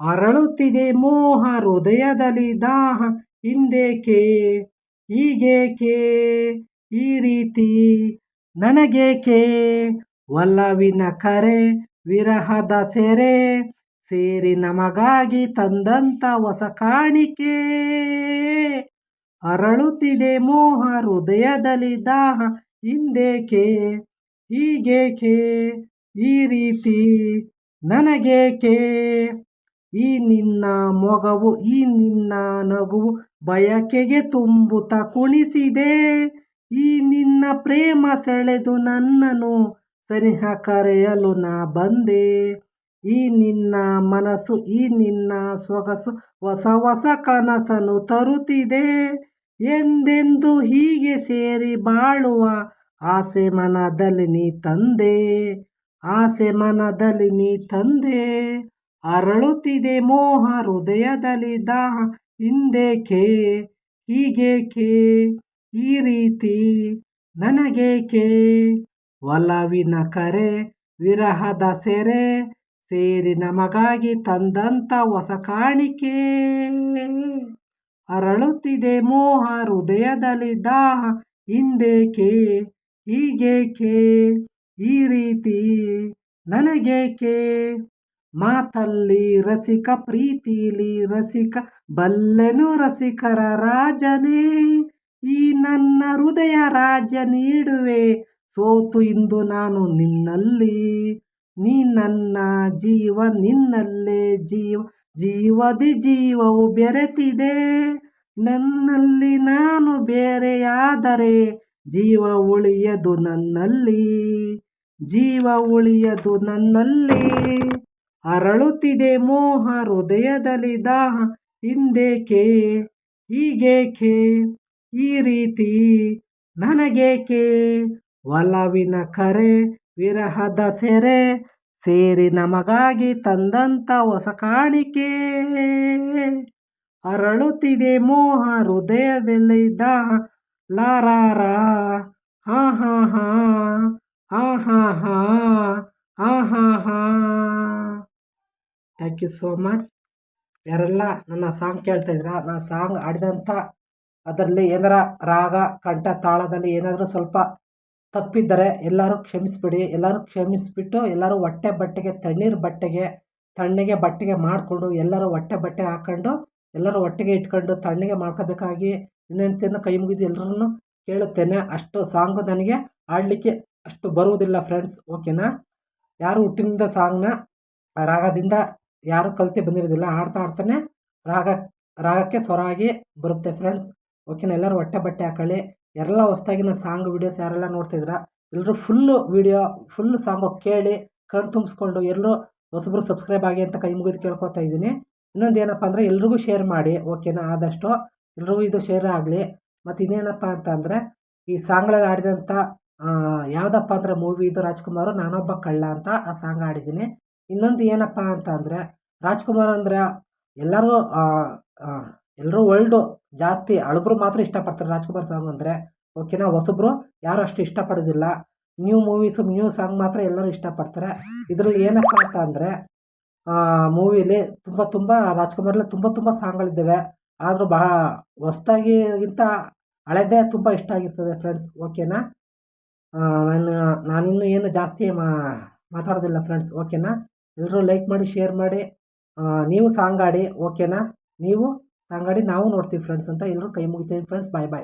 ಅರಳುತ್ತಿದೆ ಮೋಹ ಹೃದಯದಲ್ಲಿ ದಾಹ. ಹಿಂದೇಕೆ? ಈಗೇಕೆ ಈ ರೀತಿ ನನಗೇಕೆ? ವಲ್ಲವಿನ ಕರೆ, ವಿರಹದ ಸೆರೆ, ಸೇರಿ ನಮಗಾಗಿ ತಂದಂತ ಹೊಸ ಕಾಣಿಕೆ. ಅರಳುತ್ತಿದೆ ಮೋಹ ಹೃದಯದಲ್ಲಿ ದಾಹ. ಹಿಂದೇಕೆ? ಈಗೇಕೆ ಈ ರೀತಿ ನನಗೇಕೆ? ಈ ನಿನ್ನ ಮೊಗವು, ಈ ನಿನ್ನ ನಗುವು ಬಯಕೆಗೆ ತುಂಬುತ್ತ ಕುಣಿಸಿದೆ. ಈ ನಿನ್ನ ಪ್ರೇಮ ಸೆಳೆದು ನನ್ನನು ಸನಿಹ ಕರೆಯಲು ನಾ ಬಂದೆ. ಈ ನಿನ್ನ ಮನಸ್ಸು, ಈ ನಿನ್ನ ಸೊಗಸು ಹೊಸ ಹೊಸ ಕನಸನ್ನು ತರುತ್ತಿದೆ. ಎಂದೆಂದು ಹೀಗೆ ಸೇರಿ ಬಾಳುವ ಆಸೆ ಮನದಲ್ಲಿ ನೀ ತಂದೆ. ಆಸೆ ಮನದಲ್ಲಿ ನೀ ತಂದೆ. ಅರಳುತ್ತಿದೆ ಮೋಹ ಹೃದಯದಲ್ಲಿ ದಾಹ. ಹಿಂದೇಕೆ ಹೀಗೇಕೆ ಈ ರೀತಿ ನನಗೇಕೆ ಒಲವಿನ ಕರೆ, ವಿರಹದ ಸೆರೆ ಸೇರಿ ನಮಗಾಗಿ ತಂದಂತ ಹೊಸ ಕಾಣಿಕೆ ಅರಳುತ್ತಿದೆ ಮೋಹ ಹೃದಯದಲ್ಲಿ ದಾಹ. ಹಿಂದೇಕೆ ಹೀಗೇಕೆ ಈ ರೀತಿ ನನಗೇಕೆ ಮಾತಲ್ಲಿ ರಸಿಕ, ಪ್ರೀತಿಲಿ ರಸಿಕ, ಬಲ್ಲೆನು ರಸಿಕರ ರಾಜನೇ. ಈ ನನ್ನ ಹೃದಯ ರಾಜ್ಯ ನೀಡುವೆ, ಸೋತು ಇಂದು ನಾನು ನಿನ್ನಲ್ಲಿ. ನೀ ನನ್ನ ಜೀವ, ನಿನ್ನಲ್ಲೇ ಜೀವ, ಜೀವದಿ ಜೀವವು ಬೆರೆತಿದೆ. ನನ್ನಲ್ಲಿ ನಾನು ಬೇರೆಯಾದರೆ, ಜೀವ ಉಳಿಯದು ನನ್ನಲ್ಲಿ. ಜೀವ ಉಳಿಯದು ನನ್ನಲ್ಲಿ. ಅರಳುತ್ತಿದೆ ಮೋಹ ಹೃದಯದಲ್ಲಿ ದಾಹ ಹಿಂದೇಕೆ ಹೀಗೇಕೆ ಈ ರೀತಿ ನನಗೇಕೆ ಒಲವಿನ ಕರೆ ವಿರಹದ ಸೆರೆ ಸೇರಿ ನಮಗಾಗಿ ತಂದಂತ ಹೊಸ ಕಾಣಿಕೆ ಅರಳುತ್ತಿದೆ ಮೋಹ ಹೃದಯದಲ್ಲಿ ದಾಹ ಲಾರಾರ ಹಾ ಹಾ ಹಾ ಹಾ ಹಾ ಹಾ ಹಾ ಹಾ ಹಾ ಥ್ಯಾಂಕ್ ಯು ಸೋ ಮಚ್ ಯಾರೆಲ್ಲ ನನ್ನ ಸಾಂಗ್ ಕೇಳ್ತಾ ಇದ್ದೀರಾ ನಾನು ಸಾಂಗ್ ಹಾಡಿದಂಥ ಅದರಲ್ಲಿ ಏನಾರ ರಾಗ, ಕಂಠ, ತಾಳದಲ್ಲಿ ಏನಾದರೂ ಸ್ವಲ್ಪ ತಪ್ಪಿದ್ದರೆ ಎಲ್ಲರೂ ಕ್ಷಮಿಸಿಬಿಡಿ. ಎಲ್ಲರೂ ಕ್ಷಮಿಸಿಬಿಟ್ಟು ಎಲ್ಲರೂ ಹೊಟ್ಟೆ ಬಟ್ಟೆಗೆ, ತಣ್ಣೀರು ಬಟ್ಟೆಗೆ, ತಣ್ಣಗೆ ಬಟ್ಟೆಗೆ ಮಾಡಿಕೊಂಡು ಎಲ್ಲರೂ ಹೊಟ್ಟೆ ಬಟ್ಟೆ ಹಾಕ್ಕೊಂಡು ಎಲ್ಲರೂ ಒಟ್ಟಿಗೆ ಇಟ್ಕೊಂಡು ತಣ್ಣಗೆ ಮಾಡ್ಕೋಬೇಕಾಗಿ ವಿನಂತಿಯನ್ನು ಕೈ ಮುಗಿದು ಎಲ್ಲರನ್ನು ಕೇಳುತ್ತೇನೆ. ಅಷ್ಟು ಸಾಂಗು ನನಗೆ ಹಾಡಲಿಕ್ಕೆ ಅಷ್ಟು ಬರುವುದಿಲ್ಲ ಫ್ರೆಂಡ್ಸ್ ಓಕೆನಾ ಯಾರು ಹುಟ್ಟಿನಿಂದ ಸಾಂಗ್ನ ರಾಗದಿಂದ ಯಾರು ಕಲಿತೆ ಬಂದಿರೋದಿಲ್ಲ. ಆಡ್ತಾ ಆಡ್ತಾನೆ ರಾಗ, ರಾಗಕ್ಕೆ ಸ್ವರ ಆಗಿ ಬರುತ್ತೆ ಫ್ರೆಂಡ್ಸ್ ಓಕೆನಾ ಎಲ್ಲರೂ ಹೊಟ್ಟೆ ಬಟ್ಟೆ ಹಾಕೊಳ್ಳಿ. ಎಲ್ಲ ಹೊಸ್ದಾಗಿನ ಸಾಂಗ್ ವೀಡಿಯೋಸ್ ಯಾರೆಲ್ಲ ನೋಡ್ತಿದ್ದೀರಾ ಎಲ್ಲರೂ ಫುಲ್ಲು ವೀಡಿಯೋ ಫುಲ್ ಸಾಂಗು ಕೇಳಿ ಕಣ್ಣು ತುಂಬಿಸ್ಕೊಂಡು ಎಲ್ಲರೂ ಹೊಸಬ್ರು ಸಬ್ಸ್ಕ್ರೈಬ್ ಆಗಿ ಅಂತ ಕೈ ಮುಗಿದು ಕೇಳ್ಕೊತಾ ಇದ್ದೀನಿ. ಇನ್ನೊಂದು ಏನಪ್ಪ ಅಂದರೆ ಎಲ್ರಿಗೂ ಶೇರ್ ಮಾಡಿ ಓಕೆನಾ ಆದಷ್ಟು ಎಲ್ರಿಗೂ ಇದು ಶೇರ್ ಆಗಲಿ. ಮತ್ತು ಇನ್ನೇನಪ್ಪ ಅಂತ ಅಂದರೆ ಈ ಸಾಂಗ್ಗಳಲ್ಲಿ ಆಡಿದಂಥ ಯಾವುದಪ್ಪ ಅಂದರೆ ಮೂವಿ ಇದು ರಾಜ್ಕುಮಾರು, ನಾನೊಬ್ಬ ಕಳ್ಳ ಅಂತ ಆ ಸಾಂಗ್ ಹಾಡಿದ್ದೀನಿ. ಇನ್ನೊಂದು ಏನಪ್ಪ ಅಂತ ಅಂದರೆ ರಾಜ್ಕುಮಾರ್ ಅಂದರೆ ಎಲ್ಲರೂ ಎಲ್ಲರೂ ವರ್ಲ್ಡು ಜಾಸ್ತಿ ಹಳಬ್ರು ಮಾತ್ರ ಇಷ್ಟಪಡ್ತಾರೆ ರಾಜ್ಕುಮಾರ್ ಸಾಂಗ್ ಅಂದರೆ. ಓಕೆನಾ ಹೊಸಬ್ರು ಯಾರು ಅಷ್ಟು ಇಷ್ಟಪಡೋದಿಲ್ಲ. ನ್ಯೂ ಮೂವೀಸು ನ್ಯೂ ಸಾಂಗ್ ಮಾತ್ರ ಎಲ್ಲರೂ ಇಷ್ಟಪಡ್ತಾರೆ. ಇದರಲ್ಲಿ ಏನಪ್ಪ ಅಂತ ಅಂದರೆ ಮೂವಿಲಿ ತುಂಬ ತುಂಬ ರಾಜ್ಕುಮಾರಲ್ಲಿ ತುಂಬ ತುಂಬ ಸಾಂಗ್ಗಳಿದ್ದಾವೆ. ಆದರೂ ಬಹಳ ಹೊಸ್ದಾಗಿಗಿಂತ ಹಳೆದೇ ತುಂಬ ಇಷ್ಟ ಆಗಿರ್ತದೆ ಫ್ರೆಂಡ್ಸ್ ಓಕೆನಾ ನಾನು, ನಾನಿನ್ನೂ ಏನು ಜಾಸ್ತಿ ಮಾತಾಡೋದಿಲ್ಲ ಫ್ರೆಂಡ್ಸ್ ಓಕೆನಾ ಎಲ್ಲರೂ ಲೈಕ್ ಮಾಡಿ ಶೇರ್ ಮಾಡಿ ನೀವು ಸಾಂಗ್ ಆಡಿ ಓಕೆನಾ ನೀವು ಸಾಂಗ್ ಆಡಿ ನಾವು ನೋಡ್ತೀವಿ ಫ್ರೆಂಡ್ಸ್ ಅಂತ ಎಲ್ಲರೂ ಕೈ ಮುಗಿತೀನಿ ಫ್ರೆಂಡ್ಸ್ ಬಾಯ್ ಬಾಯ್